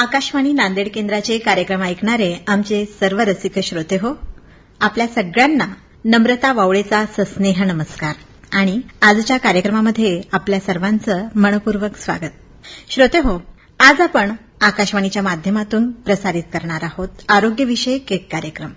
आकाशवाणी नांदेड केंद्राचे कार्यक्रम ऐकणारे आमचे सर्व रसिक श्रोते हो आपल्या सगळ्यांना नम्रता वावळेचा सस्नेह नमस्कार. आणि आजच्या कार्यक्रमामध्ये आपल्या सर्वांचं मनपूर्वक स्वागत. श्रोते हो आज आपण आकाशवाणीच्या माध्यमातून प्रसारित करणार आहोत आरोग्यविषयक एक कार्यक्रम.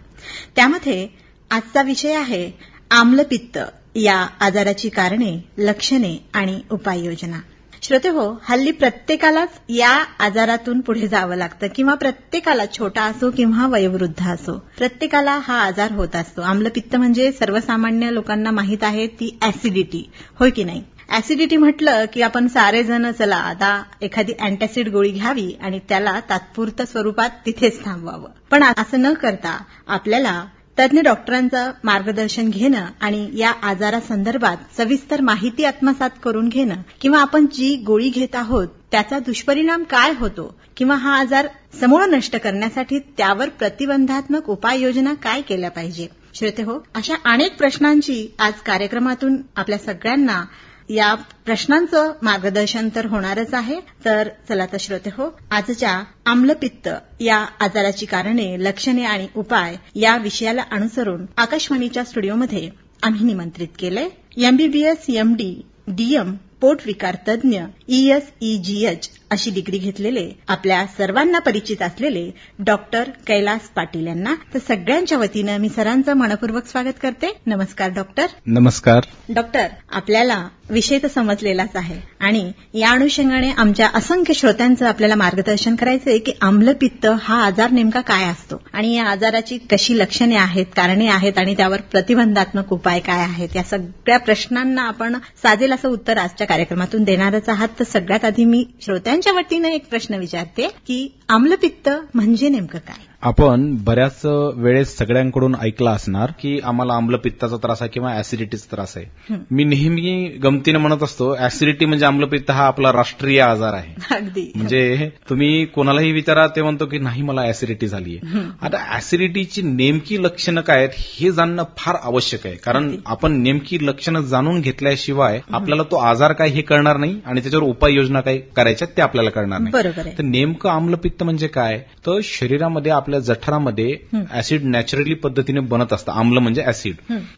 त्यामध्ये आजचा विषय आहे आम्लपित्त या आजाराची कारणे लक्षणे आणि उपाययोजना. श्रोते हो हल्ली प्रत्येकालाच या आजारातून पुढे जावं लागतं. किंवा प्रत्येकाला छोटा असो किंवा वयोवृद्ध असो. प्रत्येकाला हा आजार होत असतो. आम्लपित्त म्हणजे सर्वसामान्य लोकांना माहीत आहे ती ऍसिडिटी होय की नाही? ऍसिडिटी म्हटलं की आपण सारेजण चला आता एखादी अँटॅसिड गोळी घ्यावी आणि त्याला तात्पुरत्या स्वरूपात तिथेच थांबवावं. पण असं न करता आपल्याला तज्ञ डॉक्टरांचं मार्गदर्शन घेणं आणि या आजारासंदर्भात सविस्तर माहिती आत्मसात करून घेणं किंवा आपण जी गोळी घेत आहोत त्याचा दुष्परिणाम काय होतो किंवा हा आजार समूळ नष्ट करण्यासाठी त्यावर प्रतिबंधात्मक उपाययोजना काय केल्या पाहिजे? श्रोते हो अशा अनेक प्रश्नांची आज कार्यक्रमातून आपल्या सगळ्यांना या प्रश्नांचं मार्गदर्शन तर होणारच आहे. तर चला तर श्रोते हो आजच्या आम्लपित्त या आजाराची कारणे लक्षणे आणि उपाय या विषयाला अनुसरून आकाशवाणीच्या स्टुडिओमध्ये आम्ही निमंत्रित केले एमबीबीएस एमडी डीएम पोट विकार तज्ञ ईएसईजीएच अशी डिग्री घेतलेले आपल्या सर्वांना परिचित असलेले डॉक्टर कैलास पाटील यांना तर सगळ्यांच्या वतीनं मी सरांचं मनपूर्वक स्वागत करते. नमस्कार डॉक्टर. नमस्कार. डॉक्टर आपल्याला विषय तर समजलेलाच आहे आणि या अनुषंगाने आमच्या असंख्य श्रोत्यांचं आपल्याला मार्गदर्शन करायचं आहे की आम्लपित्त हा आजार नेमका काय असतो आणि या आजाराची कशी लक्षणे आहेत कारणे आहेत आणि त्यावर प्रतिबंधात्मक उपाय काय आहेत या सगळ्या प्रश्नांना आपण साजेल असं उत्तर आजच्या कार्यक्रमातून देणारच आहात. तर सगळ्यात आधी मी श्रोत्यांच्या वतीनं एक प्रश्न विचारते की आम्लपित्त म्हणजे नेमकं काय? आपण बऱ्याच वेळेस सगळ्यांकडून ऐकलं असणार की आम्हाला आम्लपित्ताचा त्रास आहे किंवा ऍसिडिटीचा त्रास आहे. मी नेहमी गमतीनं म्हणत असतो ऍसिडिटी म्हणजे आम्लपित्त हा आपला राष्ट्रीय आजार आहे. अगदी. म्हणजे तुम्ही कोणालाही विचारा ते म्हणतो की नाही मला ऍसिडिटी झाली आता ऍसिडिटीची नेमकी लक्षणं काय आहेत हे जाणणं फार आवश्यक आहे. कारण आपण नेमकी लक्षणं जाणून घेतल्याशिवाय आपल्याला तो आजार काय हे कळणार नाही आणि त्याच्यावर उपाययोजना काय करायच्या ते आपल्याला कळणार नाही. तर नेमकं आम्लपित्त म्हणजे काय? तर शरीरामध्ये आपल्या जठरामध्ये ऍसिड नॅचरली पद्धतीने बनत असतं. आम्ल म्हणजे ऍसिड.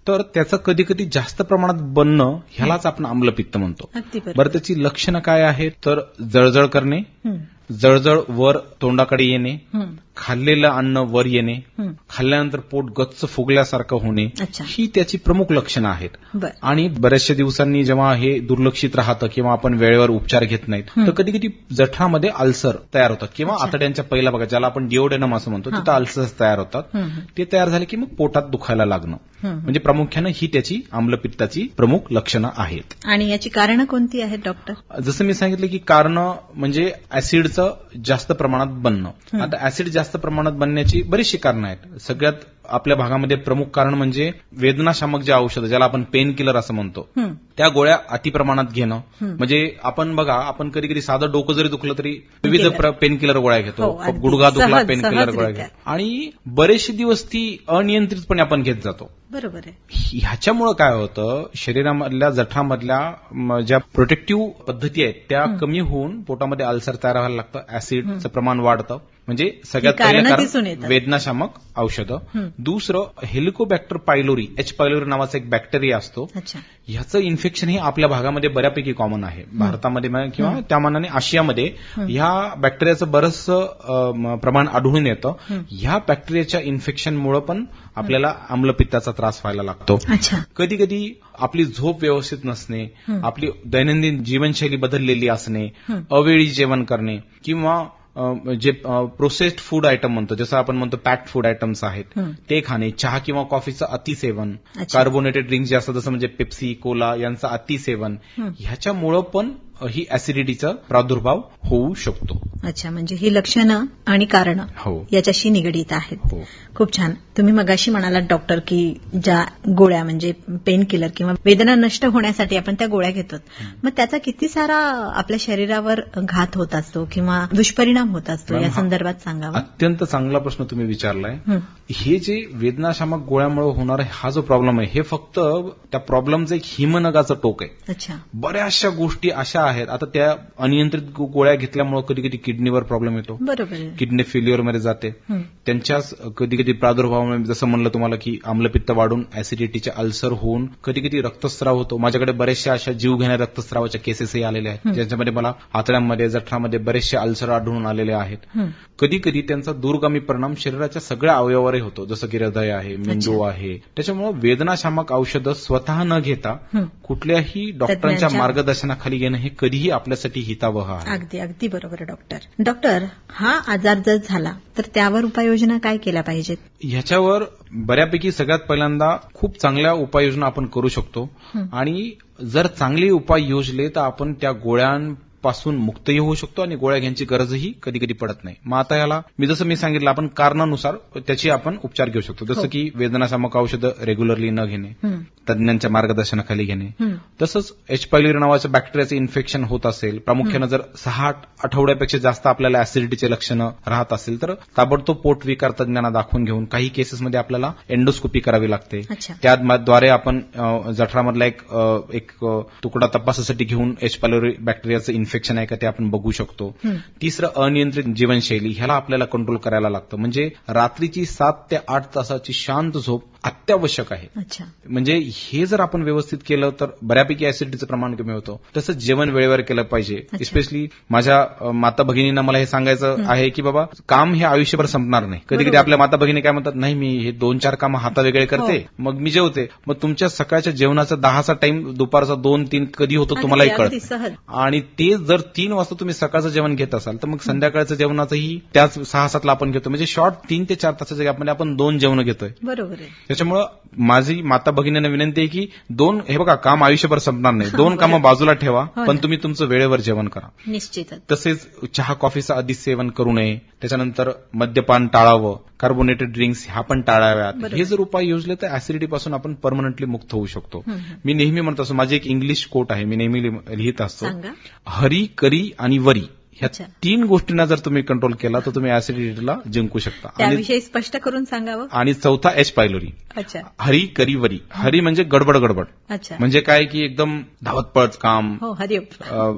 तर त्याचं कधी कधी जास्त प्रमाणात बनणं ह्यालाच आपण आम्लपित्त म्हणतो. बरं त्याची लक्षणं काय आहेत? तर जळजळ करणे जळजळ वर तोंडाकडे येणे हं, खाल्लेलं अन्न वर येणे. खाल्ल्यानंतर पोट गच्च फुगल्यासारखं होणे ही त्याची प्रमुख लक्षणं आहेत. आणि बऱ्याचशा दिवसांनी जेव्हा हे दुर्लक्षित राहतं किंवा आपण वेळेवर उपचार घेत नाहीत तर कधी कधी जठरामध्ये अल्सर तयार होतात किंवा आतड्यांच्या पहिल्या भागात ज्याला आपण डिओडेनम असं म्हणतो तिथं अल्सर्स तयार होतात. ते तयार झाले की मग पोटात दुखायला लागणं. म्हणजे प्रामुख्यानं ही त्याची आम्लपित्ताची प्रमुख लक्षणं आहेत. आणि याची कारणं कोणती आहेत डॉक्टर? जसं मी सांगितलं की कारण म्हणजे ऍसिडचं जास्त प्रमाणात बनणं. आता ऍसिड जास्त प्रमाणात बनण्याची बरीचशी कारणं आहेत. सगळ्यात आपल्या भागामध्ये प्रमुख कारण म्हणजे वेदनाशामक जे औषधं ज्याला आपण पेन किलर असं म्हणतो हं, त्या गोळ्या अतिप्रमाणात घेणं. म्हणजे आपण बघा आपण कधी कधी साधं डोकं जरी दुखलं तरी विविध पेन किलर गोळ्या हो, घेतो अगदी. गुडघा दुखला पेन किलर गोळ्या. घेतो. आणि बरेचसे दिवस ती अनियंत्रितपणे आपण घेत जातो. बरोबर आहे. ह्याच्यामुळं काय होतं शरीरामधल्या जठरामधल्या म, ज्या प्रोटेक्टिव्ह पद्धती आहेत त्या कमी होऊन पोटामध्ये अल्सर तयार व्हायला लागतं ऍसिडचं प्रमाण वाढतं. म्हणजे सगळ्यात कारणं पहिलं दिसून कारण येतात. वेदनाशामक औषधं. दुसरं हेलिकोबॅक्टर पायलोरी एच पायलोरी नावाचा एक बॅक्टेरिया असतो. ह्याचं इन्फेक्शन हे आपल्या भागामध्ये बऱ्यापैकी कॉमन आहे. भारतामध्ये किंवा त्या मानाने आशियामध्ये ह्या बॅक्टेरियाचं बरंचसं प्रमाण आढळून येतं. ह्या बॅक्टेरियाच्या इन्फेक्शनमुळे पण आपल्याला आम्लपित्ताचा त्रास व्हायला लागतो. कधी कधी आपली झोप व्यवस्थित नसणे आपली दैनंदिन जीवनशैली बदललेली असणे अवेळी जेवण करणे किंवा जे प्रोसेस्ड फूड आयटम म्हणतो जसं आपण म्हणतो पॅक्ड फूड आयटम्स आहेत ते खाणे चहा किंवा कॉफीचं अतिसेवन. कार्बोनेटेड ड्रिंक जे असतात जसं म्हणजे पेप्सी कोला यांचं अतिसेवन ह्याच्यामुळं पण ही ऍसिडिटीचा प्रादुर्भाव होऊ शकतो. अच्छा म्हणजे ही लक्षणं आणि कारणं हो. याच्याशी निगडीत आहेत. हो. खूप छान. तुम्ही मगाशी म्हणालात डॉक्टर की ज्या गोळ्या म्हणजे पेन किलर किंवा वेदना नष्ट होण्यासाठी आपण त्या गोळ्या घेतो. मग त्याचा किती सारा आपल्या शरीरावर घात होत असतो किंवा दुष्परिणाम होत असतो या संदर्भात सांगावा? अत्यंत चांगला प्रश्न तुम्ही विचारलाय. हं. जे वेदनाशामक गोळ्यामुळे होणारा हा जो प्रॉब्लेम आहे हे फक्त त्या प्रॉब्लेमचं एक हिमनगाचं टोक आहे. अच्छा. बऱ्याचशा गोष्टी अशा आहेत. आता त्या अनियंत्रित गोळ्या घेतल्यामुळे कधी कधी किडनीवर प्रॉब्लेम येतो. किडनी फेल्युअरमध्ये जाते. त्यांच्याच कधी कधी प्रादुर्भावामुळे जसं म्हणलं तुम्हाला की आम्लपित्त वाढून ऍसिडिटीचे अल्सर होऊन कधी कधी रक्तस्राव होतो. माझ्याकडे बऱ्याचशा अशा जीव घेण्या रक्तस्रावाच्या केसेसही आलेल्या आहेत. ज्यांच्यामध्ये मला आतड्यांमध्ये जठरामध्ये बरेचसे अल्सर आढळून आलेले आहेत. कधी कधी त्यांचा दूरगामी परिणाम शरीराच्या सगळ्या अवयवावरही होतो. जसं की हृदय आहे मेंदू आहे. त्याच्यामुळे वेदनाशामक औषधं स्वतः न घेता. कुठल्याही डॉक्टरांच्या मार्गदर्शनाखाली घेणं हे कधीही आपल्यासाठी हितावह आहे. अगदी अगदी बरोबर डॉक्टर. डॉक्टर हा आजार जर झाला तर त्यावर उपाययोजना काय केल्या पाहिजेत? ह्याच्यावर बऱ्यापैकी सगळ्यात पहिल्यांदा खूप चांगल्या उपाययोजना आपण करू शकतो. आणि जर चांगले उपाय योजले तर आपण त्या गोळ्यांपासून मुक्तही होऊ शकतो आणि गोळ्या घ्यायची गरजही कधी कधी पडत नाही. मग आता याला मी जसं मी सांगितलं आपण कारणानुसार त्याची आपण उपचार घेऊ शकतो. जसं की वेदनाशामक औषधं रेग्युलरली न घेणे हं. तज्ञांच्या मार्गदर्शनाखाली घेणे. हं. तसंच एच पायलोरी नावाचं बॅक्टेरियाचं इन्फेक्शन होत असेल प्रामुख्यानं जर सहा आठ आठवड्यापेक्षा जास्त आपल्याला ऍसिडिटीचे लक्षणं राहत असेल तर ताबडतोब पोट विकार तज्ञांना दाखवून घेऊन काही केसेसमध्ये आपल्याला एंडोस्कोपी करावी लागते. त्याद्वारे आपण जठरामधला एक एक तुकडा तपासासाठी घेऊन एच पायलोरी बॅक्टेरियाचं इन्फेक्शन आहे का ते आपण बघू शकतो. तिसरं अनियंत्रित जीवनशैली ह्याला आपल्याला कंट्रोल करायला लागतं म्हणजे रात्रीची सात ते आठ तासाची शांत झोप अत्यावश्यक आहे. म्हणजे हे जर आपण व्यवस्थित केलं तर बऱ्यापैकी ऍसिडिटीचं प्रमाण कमी होतं. तसंच जेवण वेळेवर केलं पाहिजे. स्पेशली माझ्या माता भगिनींना मला हे सांगायचं आहे की बाबा काम हे आयुष्यभर संपणार नाही. कधी कधी. आपल्या माता भगिनी काय म्हणतात नाही मी हे दोन चार कामं हाता वेगळे करते. हो. मग मी जेवते. मग तुमच्या सकाळच्या जेवणाचा दहाचा टाइम दुपारचा दोन तीन कधी होतो तुम्हालाही कळत. आणि ते जर तीन वाजता तुम्ही सकाळचं जेवण घेत असाल तर मग संध्याकाळचं जेवणाचंही त्याच सहा सातला आपण घेतो. म्हणजे शॉर्ट तीन ते चार तासाच्या गॅपमध्ये आपण दोन जेवण घेतोय. बरोबर त्याच्यामुळं माझी माता भगिनींना विनंती आहे की दोन हे बघा काम आयुष्यभर संपणार नाही. दोन कामं बाजूला ठेवा हो पण. तुम्ही तुमचं वेळेवर जेवण करा. निश्चितच. तसेच चहा कॉफीचं अधिक सेवन करू नये त्याच्यानंतर मद्यपान टाळावं कार्बोनेटेड ड्रिंक्स ह्या पण टाळाव्यात. हे जर उपाय योजले तर ऍसिडिटी पासून आपण परमनंटली मुक्त होऊ शकतो. हं, हं. मी नेहमी म्हणत असतो माझी एक इंग्लिश कोट आहे मी नेहमी लिह- लिहित असतो. हरी करी आणि वरी. ह्या. तीन गोष्टींना जर तुम्ही कंट्रोल केला तर तुम्ही ऍसिडिटीला जिंकू शकता. त्याविषयी स्पष्ट करून सांगावं? आणि चौथा एच पायलोरी अच्छा. Hari curry worry. हरी म्हणजे गडबड गडबड. अच्छा. म्हणजे काय की एकदम धावत पळत काम. हो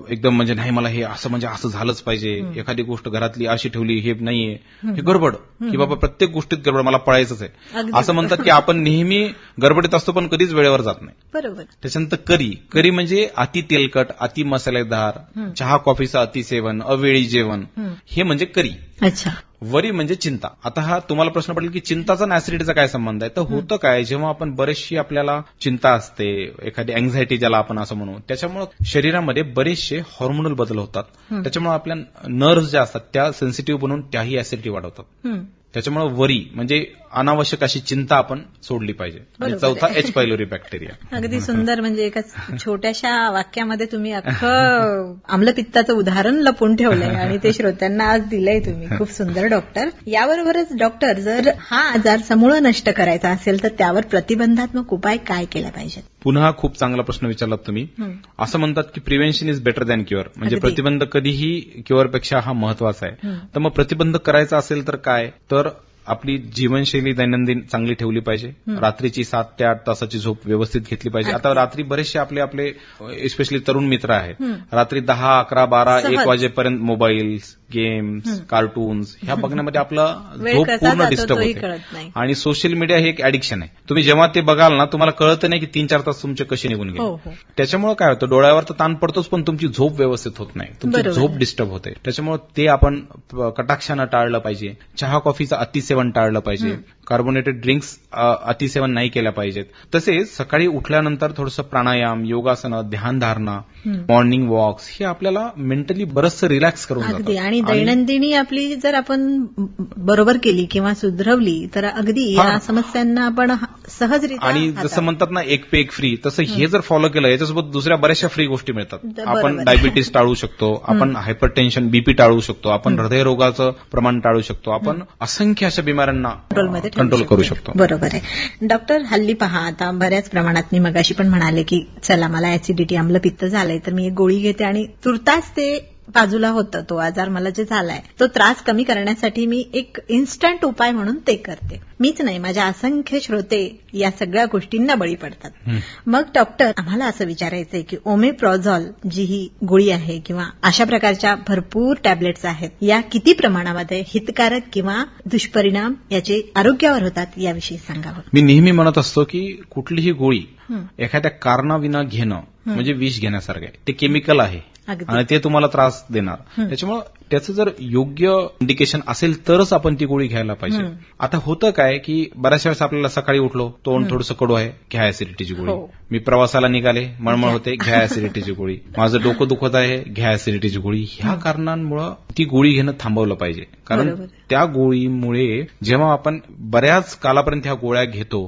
एकदम म्हणजे नाही मला हे असं म्हणजे असं झालंच पाहिजे. एखादी गोष्ट घरातली अशी ठेवली हे नाहीये. हे गडबड. की बाबा प्रत्येक गोष्टीत गडबड मला पळायचंच आहे. असं म्हणतात की आपण नेहमी गडबडीत असतो पण कधीच वेळेवर जात नाही. बरोबर. त्याच्यानंतर करी. करी म्हणजे अति तेलकट अति मसालेदार. चहा कॉफीचं अति सेवन अवेळी जेवण. हं. म्हणजे करी. अच्छा. वरी म्हणजे चिंता. आता हा तुम्हाला प्रश्न पडेल की चिंताचा आणि ऍसिडिटीचा काय संबंध आहे? तर होतं काय जेव्हा आपण बरेचशी आपल्याला चिंता असते एखादी अँझायटी ज्याला आपण असं म्हणू त्याच्यामुळे शरीरामध्ये बरेचसे हॉर्मोनल बदल होतात. त्याच्यामुळे आपल्या नर्व्ह ज्या असतात त्या सेन्सिटिव्ह बनवून त्याही ऍसिडिटी वाढवतात. त्याच्यामुळे वरी म्हणजे अनावश्यक अशी चिंता आपण सोडली पाहिजे. आणि चौथा. एच पायलोरी बॅक्टेरिया अगदी सुंदर म्हणजे एका छोट्याशा वाक्यामध्ये तुम्ही अख्खं आम्लपित्ताचं उदाहरण लपून ठेवलंय आणि ते श्रोत्यांना आज दिलंय तुम्ही. खूप सुंदर डॉक्टर. याबरोबरच डॉक्टर जर हा आजार समूळ नष्ट करायचा असेल तर त्यावर प्रतिबंधात्मक उपाय काय केला पाहिजेत पुन्हा खूप चांगला प्रश्न विचारलात तुम्ही. हं. असं म्हणतात की prevention is better than cure म्हणजे. प्रतिबंध कधीही क्युअरपेक्षा हा महत्त्वाचा आहे. तर मग प्रतिबंध करायचा असेल तर काय? तर dara आपली जीवनशैली दैनंदिन चांगली ठेवली पाहिजे. रात्रीची सात ते आठ तासाची झोप व्यवस्थित घेतली पाहिजे. आता रात्री बरेचसे आपले आपले स्पेशली तरुण मित्र आहेत. हं. रात्री दहा अकरा बारा. एक वाजेपर्यंत मोबाईल गेम्स कार्टून्स ह्या बघण्यामध्ये आपला झोप पूर्ण डिस्टर्ब होते. आणि सोशल मीडिया हे एक ऍडिक्शन आहे. तुम्ही जेव्हा ते बघाल ना तुम्हाला कळत नाही की तीन चार तास तुमचे कसे निघून हो गेले. हो त्याच्यामुळे काय होतं डोळ्यावर तर ताण पडतोच पण तुमची झोप व्यवस्थित होत नाही. तुमची झोप. डिस्टर्ब होते. त्याच्यामुळे ते आपण कटाक्षानं टाळलं पाहिजे. चहा कॉफीचं अतिसेवन टाळलं पाहिजे. कार्बोनेटेड ड्रिंक्स अतिसेवन नाही केल्या पाहिजेत तसेच सकाळी उठल्यानंतर थोडंसं प्राणायाम योगासनं ध्यानधारणा. मॉर्निंग वॉक्स हे आपल्याला मेंटली बरंचसं रिलॅक्स करून अगदी. आणि दैनंदिनी आपली जर आपण बरोबर केली किंवा सुधरवली तर अगदी या. समस्यांना आपण सहजरित्या आणि जसं. म्हणतात ना एक पे एक फ्री तसं हे जर फॉलो केलं याच्यासोबत दुसऱ्या बऱ्याचशा फ्री गोष्टी मिळतात आपण. डायबिटीस टाळू शकतो आपण हायपर टेन्शन बीपी टाळू शकतो आपण हृदयरोगाचं प्रमाण टाळू शकतो आपण असंख्य अशा बिमाऱ्यांना कंट्रोल करू शकतो. बरोबर आहे. डॉक्टर हल्ली पहा आता बऱ्याच प्रमाणात मी मगाशी पण म्हणाले की चला मला ऍसिडिटी आम्लपित्त झालंय तर मी एक गोळी घेते आणि तुर्तास ते बाजूला होतं तो आजार मला जे झालाय तो त्रास कमी करण्यासाठी मी एक इन्स्टंट उपाय म्हणून ते करते मीच नाही माझ्या असंख्य श्रोते या सगळ्या गोष्टींना बळी पडतात. मग डॉक्टर आम्हाला असं विचारायचंय की ओमेप्रॉझॉल जी ही गोळी आहे किंवा अशा प्रकारच्या भरपूर टॅबलेट्स आहेत या किती प्रमाणामध्ये हितकारक किंवा दुष्परिणाम याचे आरोग्यावर होतात याविषयी सांगावं मी नेहमी म्हणत असतो की कुठलीही गोळी. एखाद्या कारणाविना घेणं म्हणजे विष घेण्यासारखं आहे ते केमिकल आहे. आणि ते तुम्हाला त्रास देणार. त्याच्यामुळे त्याचं जर योग्य इंडिकेशन असेल तरच आपण ती गोळी घ्यायला पाहिजे. आता होतं काय की बऱ्याचशा वेळेस आपल्याला सकाळी उठलो तोंड थोडंसं कडू आहे घ्या ऍसिडिटीची गोळी हो. मी प्रवासाला निघाले मळमळ. होते घ्या ऍसिडिटीची गोळी माझं डोकं दुखत आहे घ्या ऍसिडिटीची गोळी ह्या कारणांमुळे ती गोळी घेणं थांबवलं पाहिजे कारण. त्या गोळीमुळे जेव्हा आपण बऱ्याच कालापर्यंत ह्या गोळ्या घेतो.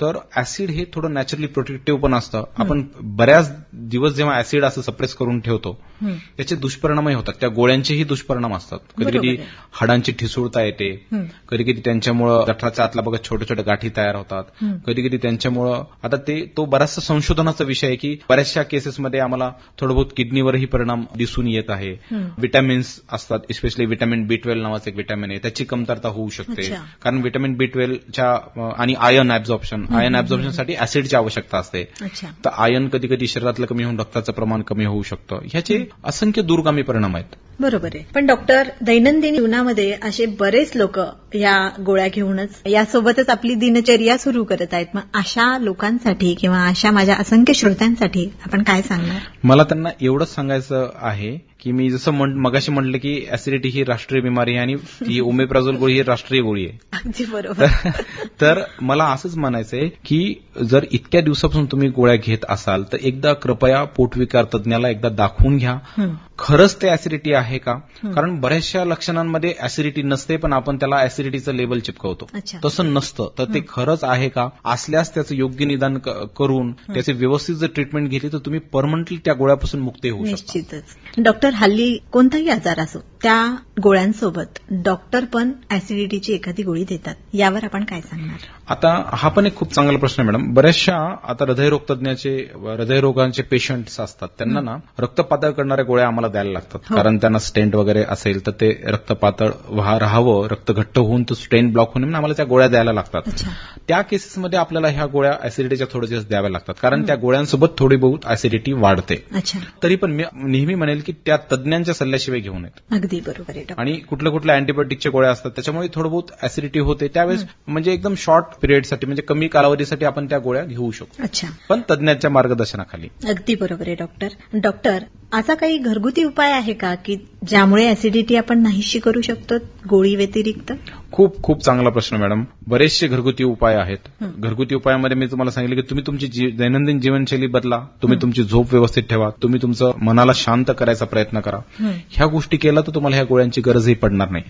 तर ऍसिड हे थोडं नॅचरली प्रोटेक्टिव्ह पण असतं आपण बऱ्याच दिवस जेव्हा ऍसिड असं सप्रेस करून ठेवतो त्याचे दुष्परिणामही होतात. त्या गोळ्यांचेही दुष्परिणाम असतात. कधी कधी. हाडांची ठिसूळता येते. कधी कधी त्यांच्यामुळं गठराच्या आतला बघा छोट्या छोट्या गाठी तयार होतात. कधी कधी त्यांच्यामुळं आता ते तो बराचसा संशोधनाचा विषय आहे की बऱ्याचशा केसेसमध्ये आम्हाला थोडं बहुत किडनीवरही परिणाम दिसून येत आहे. विटॅमिन्स असतात स्पेशली विटॅमिन बी ट्वेल्व नावाचं एक विटॅमिन आहे. त्याची कमतरता होऊ शकते. कारण विटॅमिन बी ट्वेल्वच्या आणि आयर्न ऍब्झॉर्प्शन आयर्न ऍब्झॉर्प्शनसाठी ऍसिडची आवश्यकता असते. तर आयर्न कधी कधी शरीरातलं कमी होऊन रक्ताचं प्रमाण कमी होऊ शकतं. ह्याचे असंख्य दूरगामी परिणाम आहेत. बरोबर आहे. पण डॉक्टर दैनंदिन जीवनामध्ये असे बरेच लोक या गोळ्या घेऊनच यासोबतच आपली दिनचर्या सुरू करत आहेत. मग अशा लोकांसाठी किंवा अशा माझ्या असंख्य श्रोत्यांसाठी आपण काय सांगणार? मला त्यांना एवढंच सांगायचं आहे की मी जसं मगाशी म्हटलं की ऍसिडिटी ही राष्ट्रीय बिमारी आहे आणि ही ओमेप्राझोल गोळी ही राष्ट्रीय गोळी आहे. अगदी बरोबर. तर मला असंच म्हणायचंय की जर इतक्या दिवसापासून तुम्ही गोळ्या घेत असाल तर एकदा कृपया पोटविकार तज्ञाला एकदा दाखवून घ्या. खरंच ते ऍसिडिटी आहे. का? कारण बऱ्याचशा लक्षणांमध्ये ऍसिडिटी नसते पण आपण त्याला ऍसिडिटीचं लेबल चिपकवतो. तसं नसतं. तर ते खरंच आहे का? असल्यास त्याचं योग्य निदान करून त्याचे व्यवस्थित जर ट्रीटमेंट घेतली तर तुम्ही परमनंटली त्या गोळ्यापासून मुक्त होऊ शकता. डॉक्टर हल्ली कोणताही आजार असो त्या गोळ्यांसोबत डॉक्टर पण ऍसिडिटीची एखादी गोळी देतात. यावर आपण काय सांगणार? आता हा पण एक खूप चांगला प्रश्न आहे मॅडम बऱ्याचशा आता हृदयरोग तज्ञाचे हृदयरोगांचे पेशंट्स असतात. त्यांना ना रक्त पातळ करणाऱ्या गोळ्या आम्हाला द्यायला लागतात. हो. कारण त्यांना स्टेंट वगैरे असेल तर ते रक्त पातळ राहावं. रक्त घट्ट होऊन तो स्टेंट ब्लॉक होऊन म्हणून आम्हाला त्या गोळ्या द्यायला लागतात. त्या केसेसमध्ये आपल्याला ह्या गोळ्या ऍसिडिटीच्या थोडे दिवस द्याव्या लागतात. कारण त्या गोळ्यांसोबत थोडी बहुत ऍसिडिटी वाढते. तरी पण मी नेहमी म्हणेल की त्या तज्ञांच्या सल्ल्याशिवाय घेऊ नयेत. अगदी बरोबर आहे डॉक्टर. आणि कुठल्या कुठल्या अँटीबायोटिकच्या गोळ्या असतात त्याच्यामुळे थोडं बहुत ऍसिडिटी होते. त्यावेळेस म्हणजे एकदम शॉर्ट पिरियडसाठी म्हणजे कमी कालावधीसाठी आपण त्या गोळ्या घेऊ शकतो. अच्छा. पण तज्ञांच्या मार्गदर्शनाखाली. अगदी बरोबर आहे डॉक्टर. डॉक्टर असा काही घरगुती उपाय आहे का की ज्यामुळे ऍसिडिटी आपण नाहीशी करू शकतो गोळी व्यतिरिक्त? खूप खूप चांगला प्रश्न मॅडम. बरेचसे घरगुती उपाय आहेत. घरगुती उपायामध्ये मी तुम्हाला सांगितलं की तुम्ही तुमची दैनंदिन जीवनशैली बदला तुम्ही तुमची झोप व्यवस्थित ठेवा तुम्ही तुमचं मनाला शांत करायचा प्रयत्न करा. ह्या गोष्टी केल्या तर तुम्हाला ह्या गोळ्यांची गरजही पडणार नाही.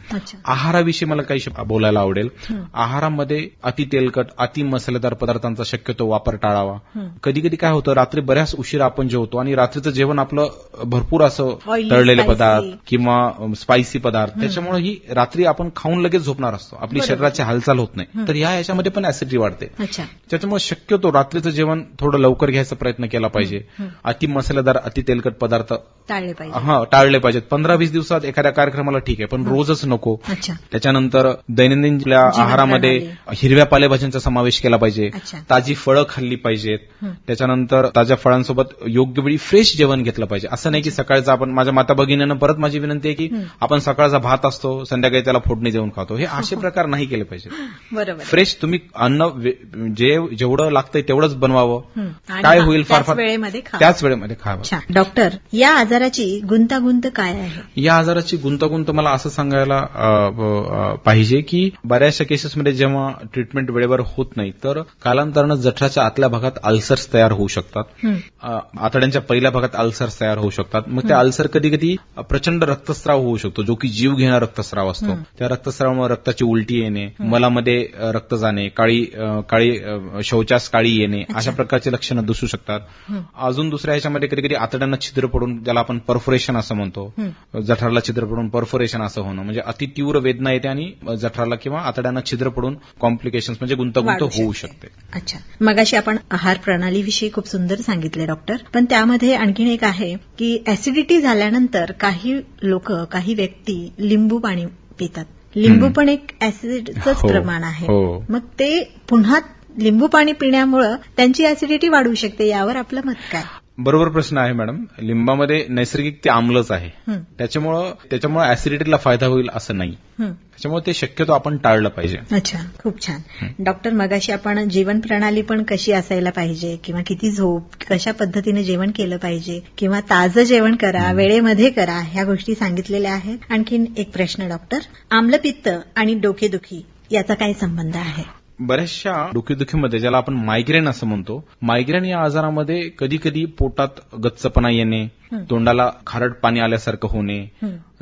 आहाराविषयी मला काही बोलायला आवडेल. आहारामध्ये अति तेलकट अति मसालेदार पदार्थांचा शक्यतो वापर टाळावा. कधी कधी काय होतं रात्री बऱ्याच उशिरा आपण जेवतो आणि रात्रीचं जेवण आपलं भरपूर असं तळलेले. पदार्थ किंवा स्पायसी पदार्थ. त्याच्यामुळे ही रात्री आपण खाऊन लगेच झोपणार असतो. आपली. शरीराची हालचाल होत नाही. तर या याच्यामध्ये पण ऍसिडिटी वाढते. त्याच्यामुळे शक्यतो रात्रीचं जेवण थोडं लवकर घ्यायचा प्रयत्न केला पाहिजे. अति मसालेदार अति तेलकट पदार्थ टाळले पाहिजे. हा टाळले पाहिजेत. पंधरा वीस दिवसात एखाद्या कार्यक्रमाला ठीक आहे पण रोजच नको. त्याच्यानंतर दैनंदिन आपल्या आहारामध्ये. हिरव्या पालेभाज्यांचा समावेश केला पाहिजे. ताजी फळं खाल्ली पाहिजेत. त्याच्यानंतर ताज्या फळांसोबत योग्य वेळी फ्रेश जेवण घेतलं पाहिजे. असं नाही की सकाळचं आपण माझ्या माता भगिनीनं परत माझी विनंती आहे की. आपण सकाळचा भात असतो संध्याकाळी त्याला फोडणी देऊन खातो. हे असे प्रकार नाही केले पाहिजे. बरोबर. फ्रेश तुम्ही अन्न जे जेवढं लागतंय तेवढंच बनवावं. काय होईल फार फार त्याच वेळेमध्ये खावं. डॉक्टर या आजाराची गुंतागुंत काय आहे? या आजाराची गुंतागुंत मला असं सांगायला पाहिजे की बऱ्याचशा केसेसमध्ये जेव्हा ट्रीटमेंट वेळेवर होत नाही तर कालांतरानं जठराच्या आतल्या भागात अल्सर्स तयार होऊ शकतात. आतड्यांच्या पहिल्या भागात अल्सर्स तयार होऊ शकतात. मग त्या अल्सर कधी कधी प्रचंड रक्तस्राव होऊ शकतो जो की जीव घेणारा रक्तस्राव असतो. त्या रक्तस्रावामुळे रक्ताची उलटी येणे मलामध्ये रक्त जाणे काळी काळी शौचास काळी येणे अशा प्रकारचे लक्षणं दिसू शकतात. अजून दुसऱ्या ह्याच्यामध्ये कधी कधी आतड्यांना छिद्र पडून ज्याला आपण परफोरेशन असं म्हणतो. जठराला छिद्र पडून परफोरेशन असं होणं. म्हणजे अति तीव्र वेदना येते आणि जठराला किंवा आतड्यांना छिद्र पडून कॉम्प्लिकेशन म्हणजे गुंतागुंत होऊ शकते. शकते. अच्छा. मगाशी आपण आहार प्रणालीविषयी खूप सुंदर सांगितले डॉक्टर पण त्यामध्ये आणखीन एक आहे की ऍसिडिटी झाल्यानंतर काही लोक काही व्यक्ती लिंबू पाणी पितात लिंबू. पण एक ऍसिडचंच हो, प्रमाण आहे हो. मग ते पुन्हा लिंबू पाणी पिण्यामुळं त्यांची ऍसिडिटी वाढू शकते यावर आपलं मत काय बरोबर प्रश्न आहे मॅडम. लिंबामध्ये नैसर्गिक ते आम्लच आहे. त्याच्यामुळं त्याच्यामुळे ऍसिडिटीला फायदा होईल असं नाही. त्याच्यामुळे ते शक्यतो आपण टाळलं पाहिजे. अच्छा खूप छान. डॉक्टर मगाशी आपण जीवन प्रणाली पण कशी असायला पाहिजे किंवा किती झोप कशा पद्धतीने जेवण केलं पाहिजे किंवा ताजं जेवण करा वेळेमध्ये करा ह्या गोष्टी सांगितलेल्या आहेत. आणखीन एक प्रश्न डॉक्टर. आम्लपित्त आणि डोकेदुखी याचा काय संबंध आहे. बऱ्याचशा डोकेदुखीमध्ये ज्याला आपण मायग्रेन असं म्हणतो मायग्रेन या आजारामध्ये कधी कधी पोटात गच्चपणा येणे. तोंडाला खारट पाणी आल्यासारखं होणे.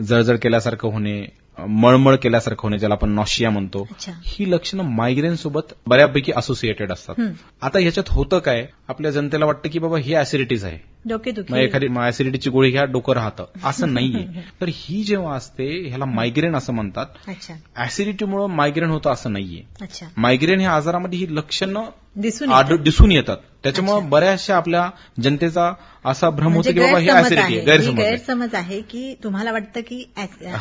जळजळ केल्यासारखं होणे मळमळ केल्यासारखं होणे ज्याला आपण नॉशिया म्हणतो ही लक्षणं मायग्रेन सोबत बऱ्यापैकी असोसिएटेड असतात. आता याच्यात होतं काय? आपल्या जनतेला वाटतं की बाबा ही ऍसिडिटीज आहे. एखादी ऍसिडिटीची गोळी घ्या डोकं राहतं. असं नाहीये. तर ही जेव्हा असते ह्याला मायग्रेन असं म्हणतात. ऍसिडिटीमुळे मायग्रेन होतं असं नाहीये. मायग्रेन ह्या आजारामध्ये ही लक्षणं दिसून येतात. त्याच्यामुळे. बऱ्याचशा आपल्या जनतेचा असा भ्रम म्हणजे होतो की बाबा ही गैरसमज ऍसिडिटी आहे गैरसमज की तुम्हाला वाटतं की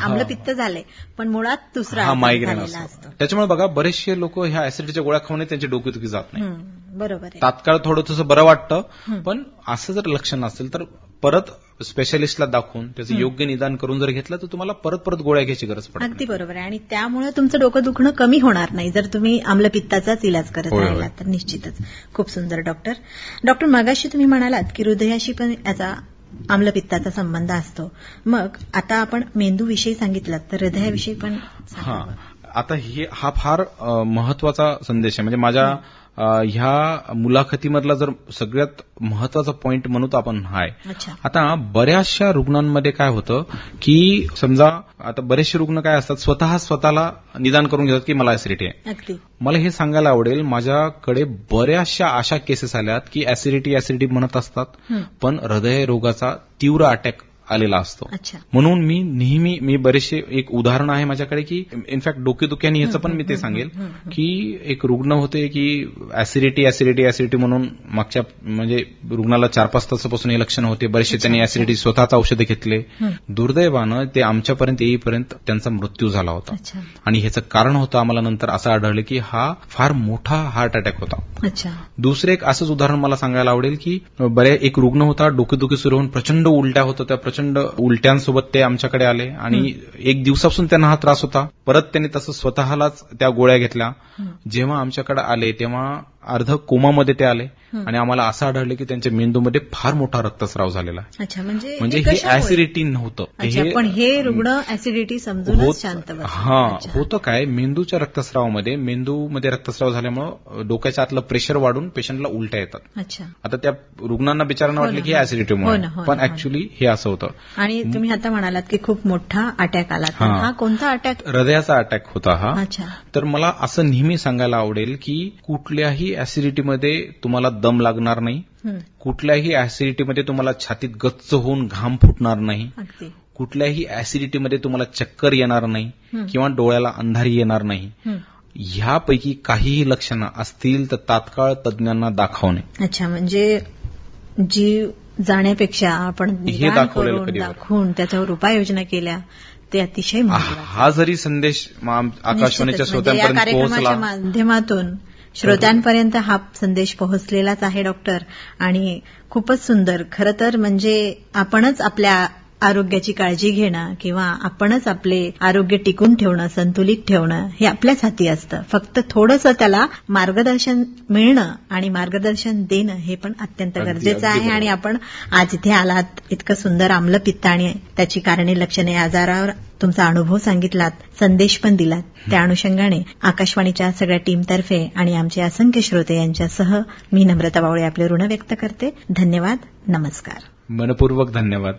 आम्लपित्त झालंय पण मुळात दुसरा हा मायग्रेन असतो. त्याच्यामुळे बघा बरेचसे लोक ह्या ऍसिडिटीच्या गोळ्या खाऊन त्यांची डोकेदुखी जात नाही. बरोबर तात्काळ थोडं तसं बरं वाटतं. पण असं जर लक्षण असेल तर परत स्पेशालिस्टला दाखवून त्याचं योग्य निदान करून जर घेतलं तर तुम्हाला परत परत गोळ्या घ्यायची गरज पडत अगदी. बरोबर आहे. आणि त्यामुळे तुमचं डोकं दुखणं कमी होणार नाही. जर तुम्ही आम्लपित्ताचाच इलाज करत राहिला. तर निश्चितच. खूप सुंदर डॉक्टर डॉक्टर मगाशी तुम्ही म्हणालात की हृदयाशी पण याचा आम्लपित्ताचा संबंध असतो. मग आता आपण मेंदूविषयी सांगितलं तर हृदयाविषयी पण हा. आता हे हा फार महत्त्वाचा संदेश आहे. म्हणजे माझ्या ह्या मुलाखतीमधला जर सगळ्यात महत्त्वाचा पॉइंट म्हणू तर आपण हाय. आता बऱ्याचशा रुग्णांमध्ये काय होतं की समजा आता बरेचसे रुग्ण काय असतात स्वतः स्वतःला निदान करून घेतात की मला ऍसिडिटी आहे. मला हे सांगायला आवडेल माझ्याकडे बऱ्याचशा अशा केसेस आल्यात की ऍसिडिटी ऍसिडिटी म्हणत असतात. पण हृदयरोगाचा तीव्र अटॅक आलेला असतो. म्हणून मी नेहमी मी बरेचसे एक उदाहरण आहे माझ्याकडे की इनफॅक्ट डोकेदुख्याने ह्याचं पण मी ते सांगेल की एक रुग्ण होते की ऍसिडिटी ऍसिडिटी ऍसिडिटी म्हणून मागच्या म्हणजे रुग्णाला चार पाच तासापासून हे लक्षण होते. बरेचसे त्यांनी ऍसिडिटी स्वतःच औषधं घेतले. दुर्दैवानं ते आमच्यापर्यंत येईपर्यंत त्यांचा मृत्यू झाला होता. आणि ह्याचं कारण होतं आम्हाला नंतर असं आढळलं की हा फार मोठा हार्ट अटॅक होता. दुसरं एक असंच उदाहरण मला सांगायला आवडेल की बऱ्या एक रुग्ण होता डोकेदुखी सुरू होऊन प्रचंड उलट्या होत त्या प्रचंड उलट्यांसोबत ते आमच्याकडे आले आणि एक दिवसापासून त्यांना हा त्रास होता. परत त्यांनी तसं स्वतःलाच त्या गोळ्या घेतल्या. जेव्हा आमच्याकडे आले तेव्हा अर्ध कोमामध्ये ते आले आणि आम्हाला असं आढळलं की त्यांच्या मेंदूमध्ये फार मोठा रक्तस्राव झालेला अच्छा म्हणजे म्हणजे हे? ऍसिडिटी नव्हतं. पण हे रुग्ण ऍसिडिटी शांत बसले. हा. होतं काय? मेंदूच्या रक्तस्रावामध्ये मेंदूमध्ये रक्तस्राव झाल्यामुळे डोक्याच्या आतलं प्रेशर वाढून पेशंटला उलट्या येतात. अच्छा. आता त्या रुग्णांना बिचारांना हो वाटलं की. ऍसिडिटीमुळे हो. हो पण. ऍक्च्युली हे असं होतं. आणि तुम्ही आता म्हणालात की खूप मोठा अटॅक आला. हा. कोणता अटॅक हृदयाचा अटॅक होता हा. तर मला असं नेहमी सांगायला आवडेल की कुठल्याही ऍसिडिटीमध्ये तुम्हाला दम लागणार नाही हं, कुठल्याही ऍसिडिटीमध्ये तुम्हाला छातीत गच्च होऊन घाम फुटणार नाही कुठल्याही ऍसिडिटीमध्ये तुम्हाला चक्कर येणार नाही हं. किंवा डोळ्याला अंधारी येणार नाही हं. ह्यापैकी काहीही लक्षणं असतील तर तात्काळ तज्ज्ञांना दाखवणे अच्छा म्हणजे जीव जाण्यापेक्षा आपण निदान दाखवलेलं. दाखवून त्याच्यावर उपाययोजना केल्या ते अतिशय हा जरी संदेश आकाशवाणीच्या. म्हणजे श्रोत्यांपर्यंत पोहोचला माध्यमातून श्रोत्यांपर्यंत हा संदेश पोहोचलेलाच आहे डॉक्टर. आणि खूपच सुंदर. खरं तर म्हणजे आपणच आपल्या आरोग्याची काळजी घेणं किंवा आपणच आपले आरोग्य टिकून ठेवणं संतुलित ठेवणं हे आपल्याच हाती असतं. फक्त थोडंसं त्याला मार्गदर्शन मिळणं आणि मार्गदर्शन देणं हे पण अत्यंत गरजेचं आहे. आणि आपण आज इथे आलात इतकं सुंदर आम्लपित्त आणि त्याची कारणे लक्षणे आजारावर तुमचा अनुभव सांगितलात संदेश पण दिलात. त्या अनुषंगाने आकाशवाणीच्या सगळ्या टीमतर्फे आणि आमचे असंख्य श्रोते यांच्यासह मी नम्रता बावळे आपले ऋण व्यक्त करते. धन्यवाद. नमस्कार. मनपूर्वक धन्यवाद.